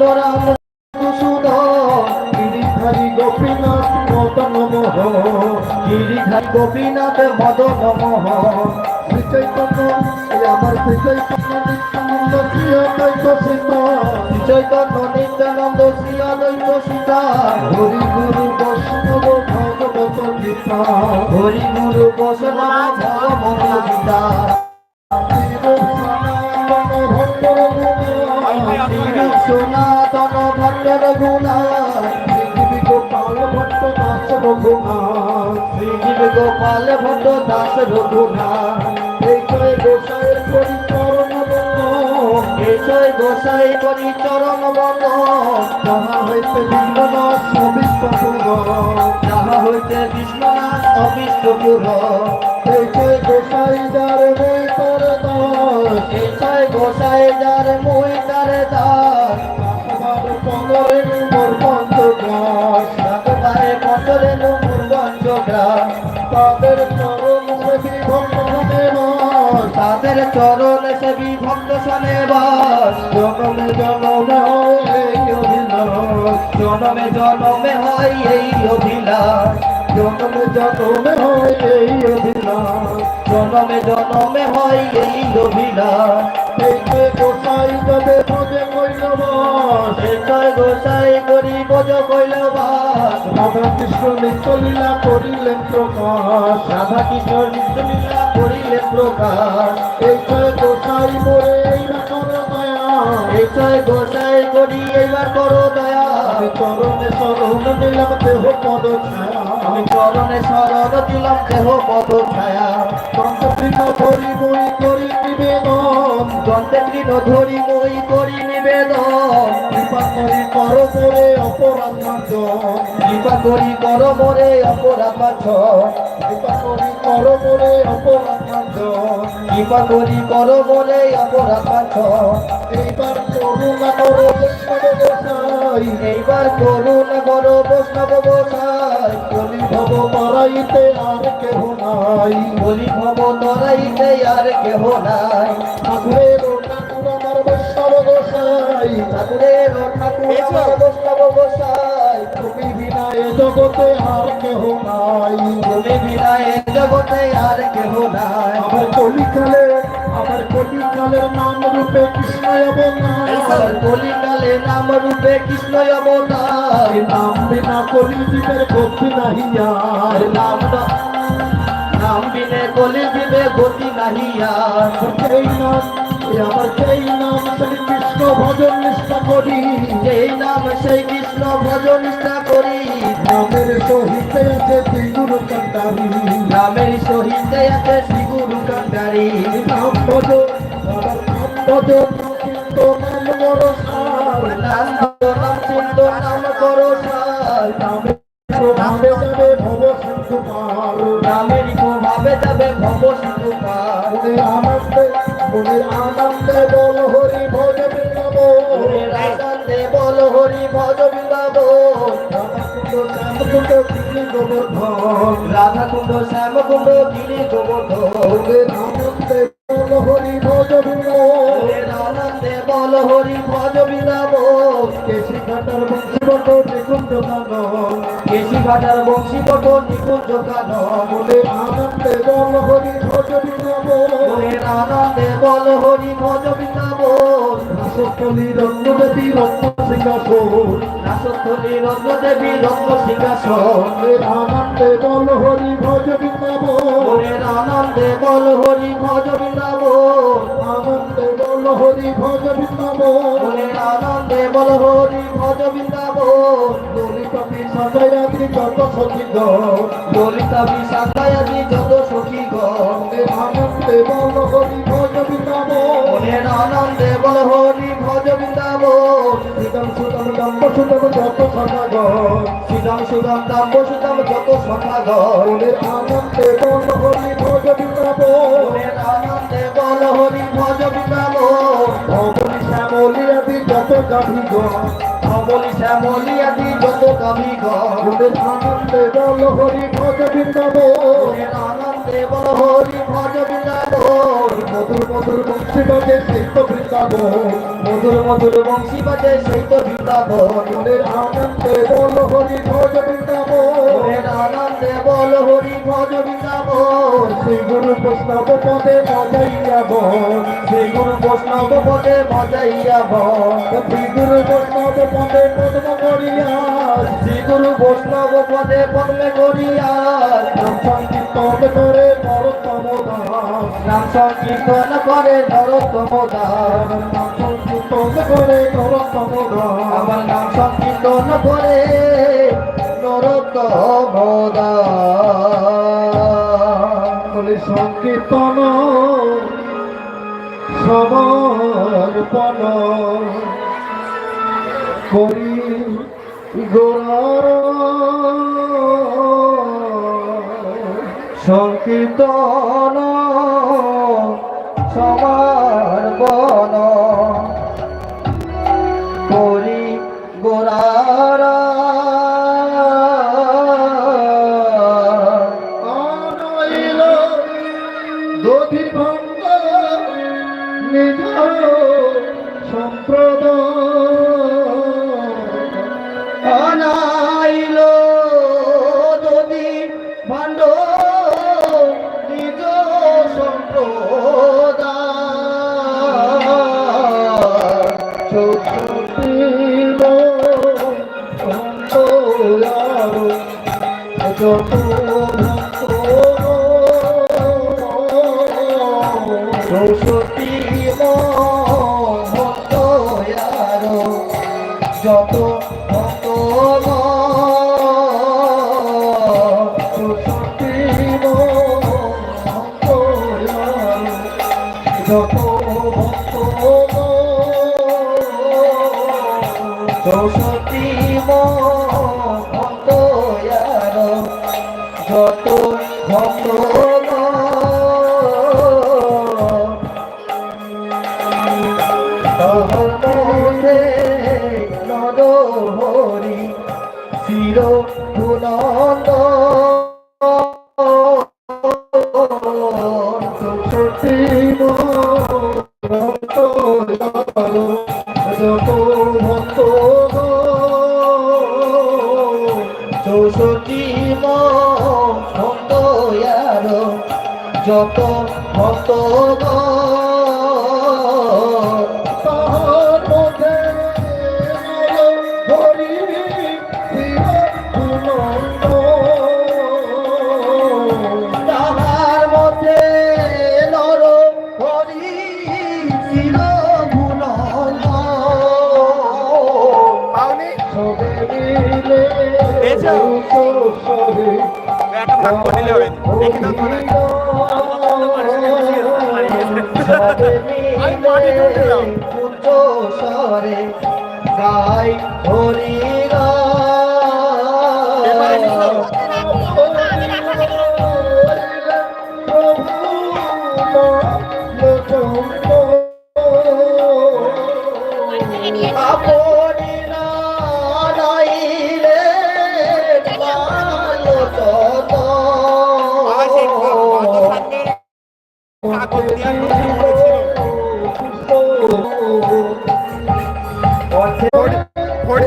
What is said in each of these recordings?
রাম সুধন গিরিধারী গোপীনাথ মদন মোহ গিরিধার গোপীনাথ মদন মোহন শ্রী চৈতন্য এই আমার শ্রী চৈতন্য নিত্যানন্দ শ্রী অদ্বৈত সিদ্ধ চৈতন্য নিত্যানন্দ শ্রী অদ্বৈত সীতা হরি গুরু বৈষ্ণব ভগবত গীতা হরি ভট্টর গুণা গোপাল ভট্ট দাস এই এসয় গোসাই করি চরণ বন্ধ তাহা হইতে বিশ্বনাথ সবিষ্ট যাহা হইতে বিশ্বনাথ অবিষ্ট পুর এই জয় গোসাই যার গোসাই যার তাদের চরণ দেবী ভগবানে মাস তাদের চরণ সেবী ভক্ত শনে বাস জনমে জনমে হয় এই অভিলাষ জনমে জনমে হয় এই অভিলাষ জনমে জনমে হয় এই অভিলাষ। জনমে জনমে হয় এই অভিলাষ। রাধা কৃষ্ণ নিত্যলীলা করিলেন প্রকাশ। রাধা কৃষ্ণ নিত্যলীলা করিলে প্রকাশ। এই গোসাই মোরে এই রাখর দয়া। এসয় গোসাই করি এইবার করো দয়া। আমি চরণে শরণ নিলাম দেহ পদ ছায়া। আমি চরণে শরণ দিলাম দেহ পদ ছায়া। পঞ্চকৃত ধরি বই করি নিবেদন। ধরি মই করি নিবেদন। করি, কর করে অপরাধ কৃপা করি, কর মরে অপরাধ কৃপা করি, কর করে অপরাধ কৃপা করি, কর এইবার করুণা করো কর বৈষ্ণব গোসাই। কলি ভব পারাইতে আর কেহ নাই। বলি ভব তরাইতে আর কেহ নাই। ঠাকুরের ঠাকুরের জগতে আর কেহ নাই তুমি বিনা এ জগতে আর কেহ নাই আমার কলিকালে আমার কলিকালের নাম রূপে কৃষ্ণ অবতার কলিকালে নাম রূপে কৃষ্ণ অবতার নাম বিনা কলিজীবের গতি নাহি আর নাম নাম বিনে কলি দিবে গতি নাহি আর সেই নাম আমার সেই নাম কৃষ্ণ ভজন নিষ্ঠা করি। সেই কৃষ্ণ ভজন নিষ্ঠা করি। নামের সহিত আছে তিগুরু কান্ডারি। নামের সহিত আছে শ্রী গুরু কান্ডারি। নাম ভজন নাম ভজন কিন্তু বড় সার নাম ধরো, নাম নাম করো সার। নামে প্রভাবে যাবে ভব সিন্ধু পার নামের ভাবে যাবে ভব সিন্ধু পার দিল্লি গোবর্ধন রাধা কুণ্ড শ্যাম কুণ্ড গিরি গোবর্ধন মনের আনন্দে বল হরি ভজ বৃন্দাব মনের বল হরি ভজ বৃন্দাব কেশি ঘাটার বংশীবট নিকুঞ্জ কানন। কেশি ঘাটার বংশী পট নিকুঞ্জ কানন। মনে আনন্দে বল হরি ভজ বৃন্দাব মনের আনন্দে বল হরি ভজ বৃন্দাব রাসস্থলী রত্নদেবী রত্ন সিংহাসন রাসস্থলী রত্ন দেবী রত্ন সিংহাসন আনন্দে বল হরি ভজ বৃন্দাব আনন্দে বল হরি ভজ বৃন্দাব আনন্দে বল হরি ভজ বৃন্দাব আনন্দে বল হরি ভজ বৃন্দাব দলিতাপি সাজায়াতি যত সচিত ললিতা বিশাখায়াদি যত সখী গণ আনন্দে বল হরি ভজ বৃন্দাব মনের আনন্দে বল হরি ভজ বৃন্দাব সুতম সুতম দম্ব সুতম যত সমাগম সুদাম সুদাম দাম্ব সুদাম যত সখাগণ মনের আনন্দে বল হরি ভজ বৃন্দাব মনের আনন্দে বল হরি ভজ বৃন্দাব ভবনী শ্যামলী আদি যত গাভীগণ অবলি শ্যামলিয়াদি যত কবিগণ মনের আনন্দে বল হরি ভজ বৃন্দাবন। আনন্দে বল মধুর বংশী বাজে সেই তো বৃন্দাবন মধুর মধুর বংশী বাজে সেই তো বৃন্দাবন মনের আনন্দে বল হরি ভজ বৃন্দাবন মনের আনন্দে বল হরি ভজ বৃন্দাবন শ্রী গুরু বৈষ্ণব পদে মজাইয়া বল শ্রী গুরু বৈষ্ণব পদে মজাইয়া বন শ্রী গুরু বৈষ্ণব পদে পদ্ম করিয়া শ্রী গুরু বৈষ্ণব পদে পদ্মে করিয়ার নাম সংকীর্তন করে নাম সংকীর্তন করে, নরোত্তম দাস নাম সংকীর্তন করে, নরোত্তম দাস আমার নাম সংকীর্তন করে, নরোত্তম দাস বলে, সংকীর্তন, সমর্পণ করি গোরার। সংকীর্তন সমার্পণ করি যত চির স্বরে গাই হরি এবারে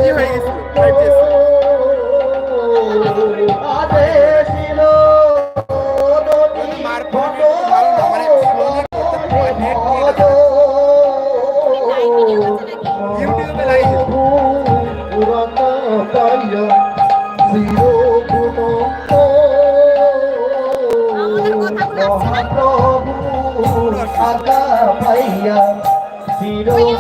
ফোর জি হয়ে গেছিল জি আদেশিল নদী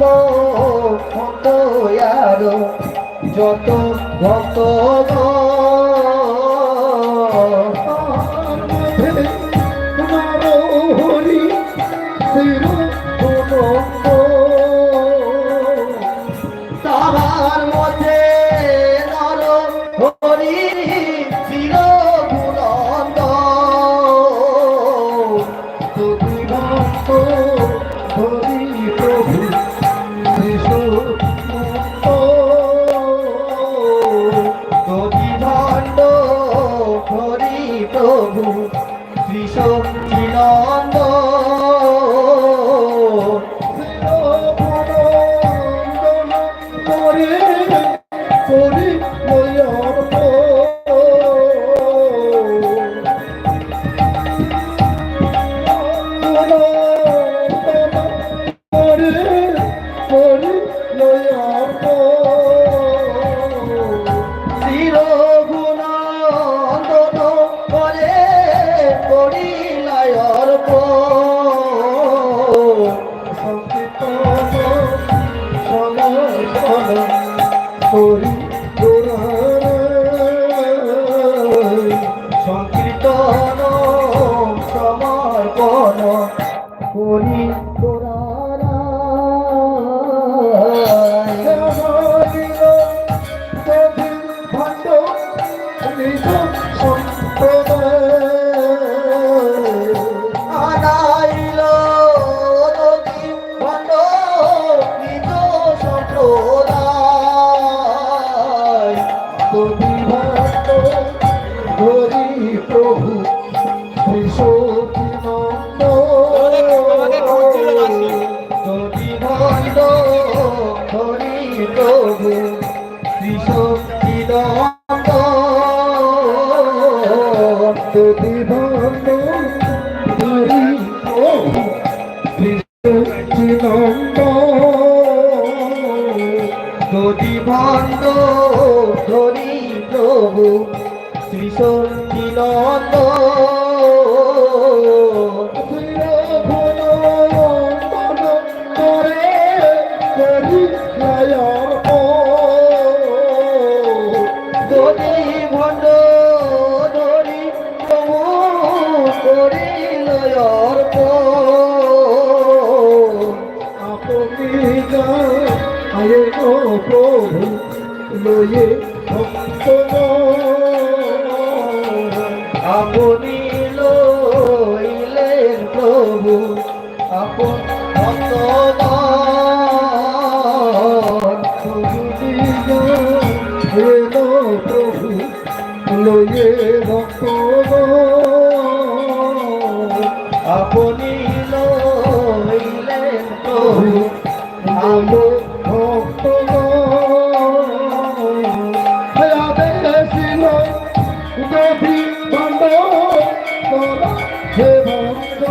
মতো আরও যত ভক্ত bonito প্রভু। আপন অত প্রভু, লয়ে ভক্ত আপনি লইলেন প্রভু, আলো ভক্ত ছিল গভীর ভণ্ড হে ভক্ত